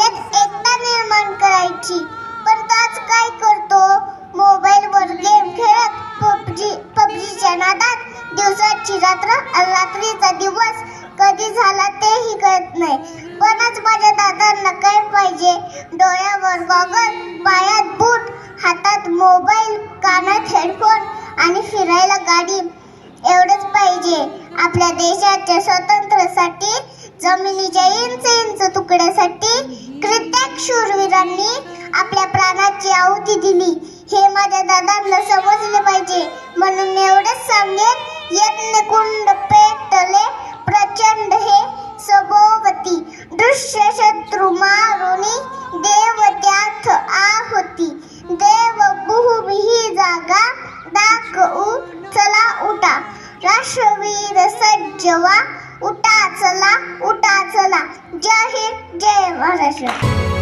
सगळ्यात एकता निर्माण करायची. पण आज काय करतो? मोबाईलवर गेम खेळत पबजी पबजीच्या नादात दिवसाची रात्र रात्रीचा दिवस. कधी झाला तेही कळत नाही. पणच माझ्या दादांना काय पाहिजे? डोळ्यावर गॉगल पायात बूट हातात मोबाईल कानात हेडफोन आणि फिरायला गाडी. एवढंच पाहिजे. आपल्या देशाच्या स्वातंत्र्यासाठी जमिनीच्या इंच इंच तुकड्यासाठी कित्येक शूरवीरांनी आपल्या प्राणाची आहुती दिली. हे माझ्या दादांना समजले पाहिजे. म्हणून एवढंच सांगेन यज्ञ कुंड पेटले प्रचंड हे सभोवती. दृश्य शत्रु मारुनी देव त्यात आहोती. देव भूमी जागा दाखवू चला उठा. राष्ट्रवीर सज्जवा उठा. चला उठा चला. जय हिंद जय महाराष्ट्र.